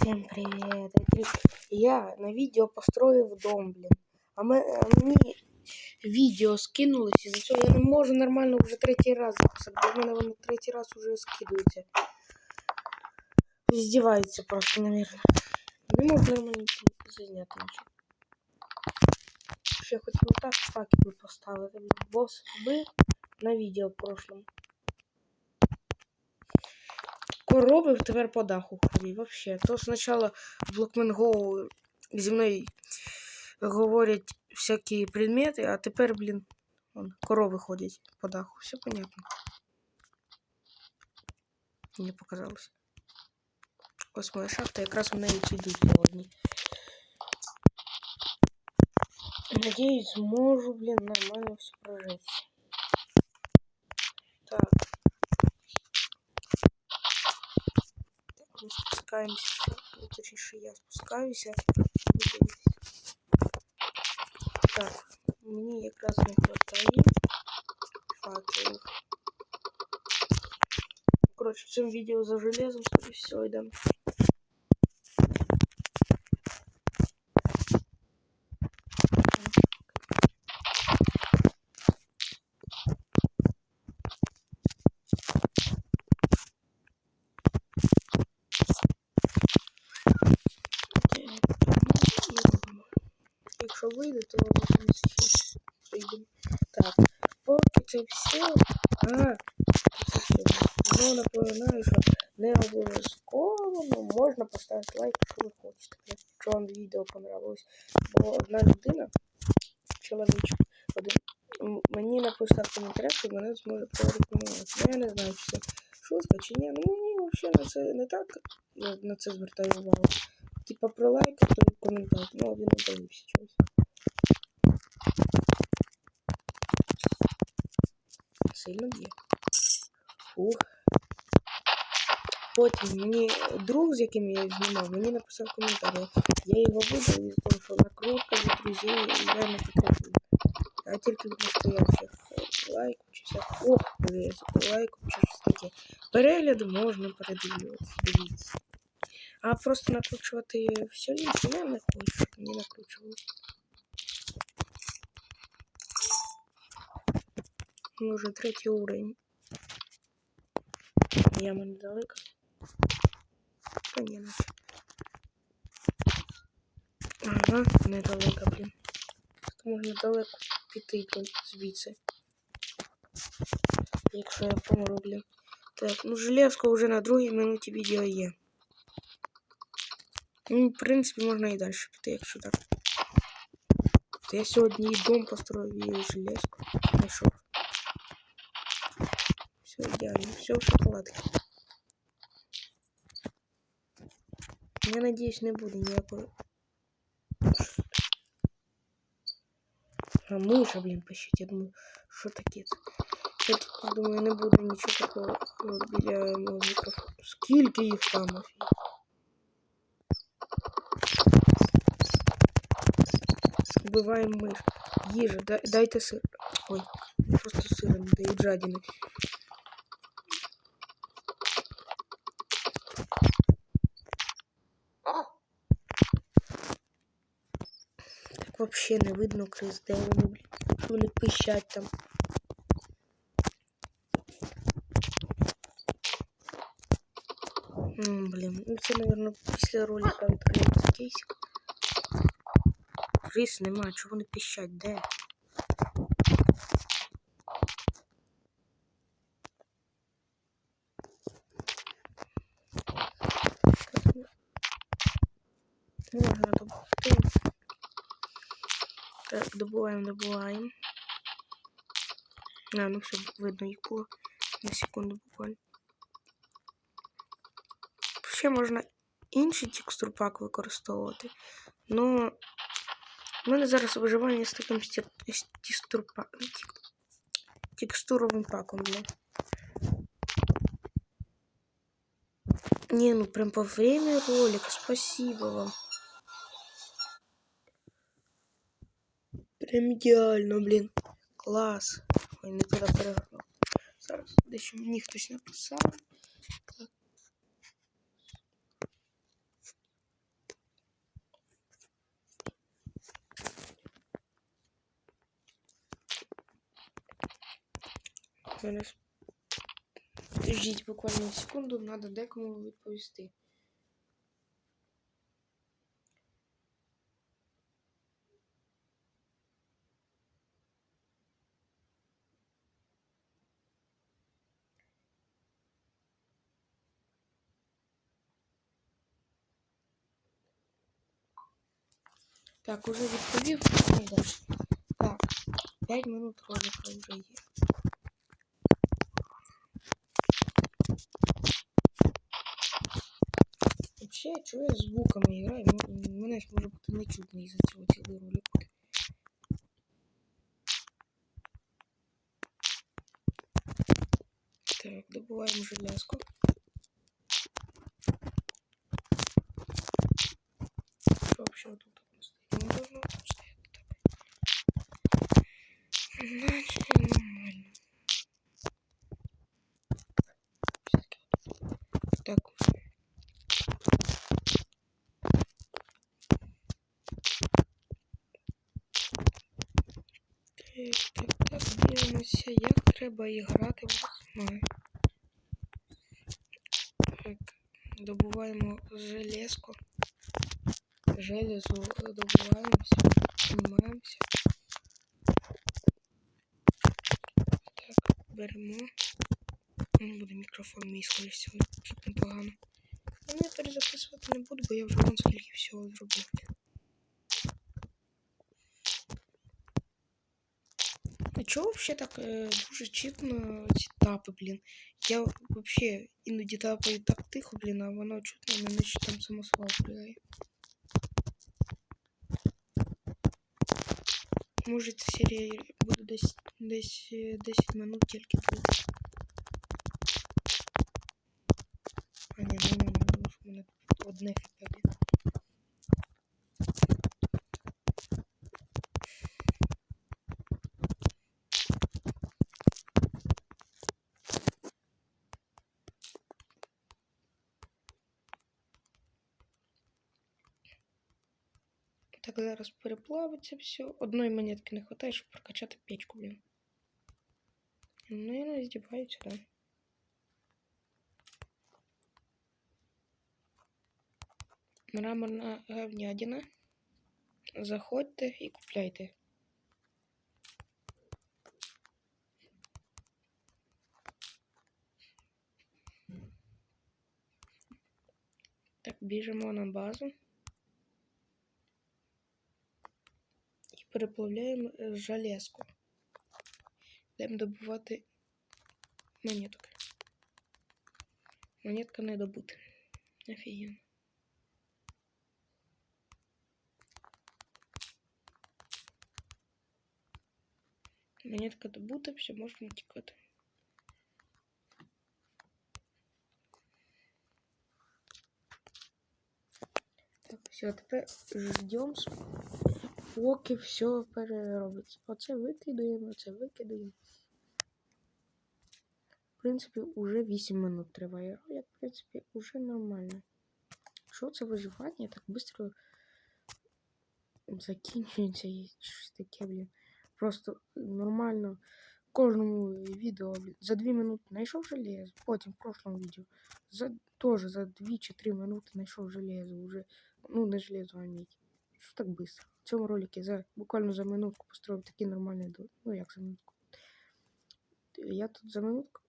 Всем привет! Я на видео построив дом, блін. А, ми, а мені відео скинулось, і за цього я не можу нормально вже третій раз записати, бо в мене воно третій раз уже скидується. Здіваються просто, наверное. Не можу нормально зазняти нічого. Ще хотів отак факел поставити, блін. Бос вбив на відео в прошлому. Коробив тепер по даху ходить. Вообще. То спочатку в Blockman Go зі мною говорять всякі предмети, а тепер, блін, вон, корови ходять по даху. Все понятно. Мені показалось. Ось моя шахта, якраз в неї піду сьогодні. Надіюсь, зможу, блін, нормально все прожити. ми спускаємося. Ну, точніше, я спускаюся. Так, мені якраз не хватає факелів. Коротше, в цьому відео за железом, скоріше всього, йдемо. Вийде, то прийдемо. Так, поки це все. А, це все. Ну, напоминаю, що не обов'язково ну, можна поставити лайк, якщо ви хочете. Якщо вам відео понравилось. Бо одна людина, чоловічок, один, мені написав коментарях, що мене зможе порекомендувати. Ну, я не знаю, чи це шутка чи ні. Ну мені взагалі на це не так на це звертаю увагу. Типа про лайк, то коментар. Ну, він не дивився чогось. Сильно б'є. Фух. Потім мені друг, з яким я знімав, мені написав коментар. Я його видав із того, що накрутка від друзів, і я не підтримую. А тільки від настоящих лайків чи всяких. Ох, лайків чи щось таке. Перегляди можна передивлюватися, дивіться. А просто накручувати все інше я не хочу, щоб мені накручували. Ну, вже третій уровень. Яма недалеко. Та ні, наче. Ага, недалеко, блін. Тут можна далеко піти, блін, звідси. Якщо я помру, блін. Так, ну железка вже на другій минуті відео є. Ну, в принципі, можна і далі піти, якщо так. То я сьогодні і дом построив, і железку знайшов. Все ідеально, все в шоколадке. Я надеюсь, не буде ніякого. А миша, блін, пищить. Я думаю, що таке це? Я думаю, не буде нічого такого біля мого мікрофону. Скільки їх там? Вбиваємо миш. Їжа, дай, дайте сир. Ой, просто сира не дають жадины. Вообще не видно крис, де вони, блін. Вони пищать там. М, блін, ну це, мабуть, після ролика відкриється кейсик. Крис нема, чого вони пищать, де? Можна добути. Так, добуваємо, добуваємо. А, ну все, видно їх було. На секунду буквально. Ще можна інший текстурпак використовувати. Ну, У мене зараз виживання з таким текстурпа... текстуровим паком, бля. Не, ну прям по время ролика. Спасибо вам. Прям ідеально, блін. Клас. Ой, не туди перегорнув. Зараз дещо мені хтось написав. Так. Зараз. Буквально секунду, надо декому відповісти. Так, уже відповів. Ну, далі. Так, 5 минут ролика вже є. Вообще, я чую я звуками граю, м- мене ж може бути не чутно із-за цього цілий ролик. буде. Так, добуваємо железку. Так, так, дивимося, як треба і грати в знаю. Так, добуваємо железку. Железу добуваємося, знімаємося. Так, беремо. Буде мікрофон мій скоріше всього, щоб непогано. Ну, я перезаписувати не буду, бо я вже вон скільки всього зробив. чого вообще так е, дуже чутно ці тапи, блін? Я вообще іноді тапаю так тихо, блін, а воно чутно, мене ще там самосвал пригає. Може ця серія буде десь десь е, 10 минут тільки тут. А ні, ну, ну, ну, в мене тут Так, зараз переплавиться все. Одної монетки не вистачає, щоб прокачати печку, блін. Ну, я здіваються, да. Мраморна говнядина. Заходьте і купляйте. Так, біжимо на базу. переплавляємо е, железку. Йдемо добувати монеток. Монетка не добута. Офігенно. Монетка добута, все, можна тікати. Так, все, тепер ждемо, Поки все переробиться. Оце викидаємо, оце викидаємо. В принципі, уже 8 минут триває ролик, в принципі, уже нормально. Що це виживання так швидко закінчується і щось таке, блін. Просто нормально кожному відео блін, за 2 минути знайшов железо, потім в прошлому відео за, теж за 2 чи 3 минути знайшов железо, уже, ну не железо, а мідь. Що так швидко? В цьому роликі за, буквально за минутку построїв такий нормальний дом. Ну як за минутку. Я тут за минутку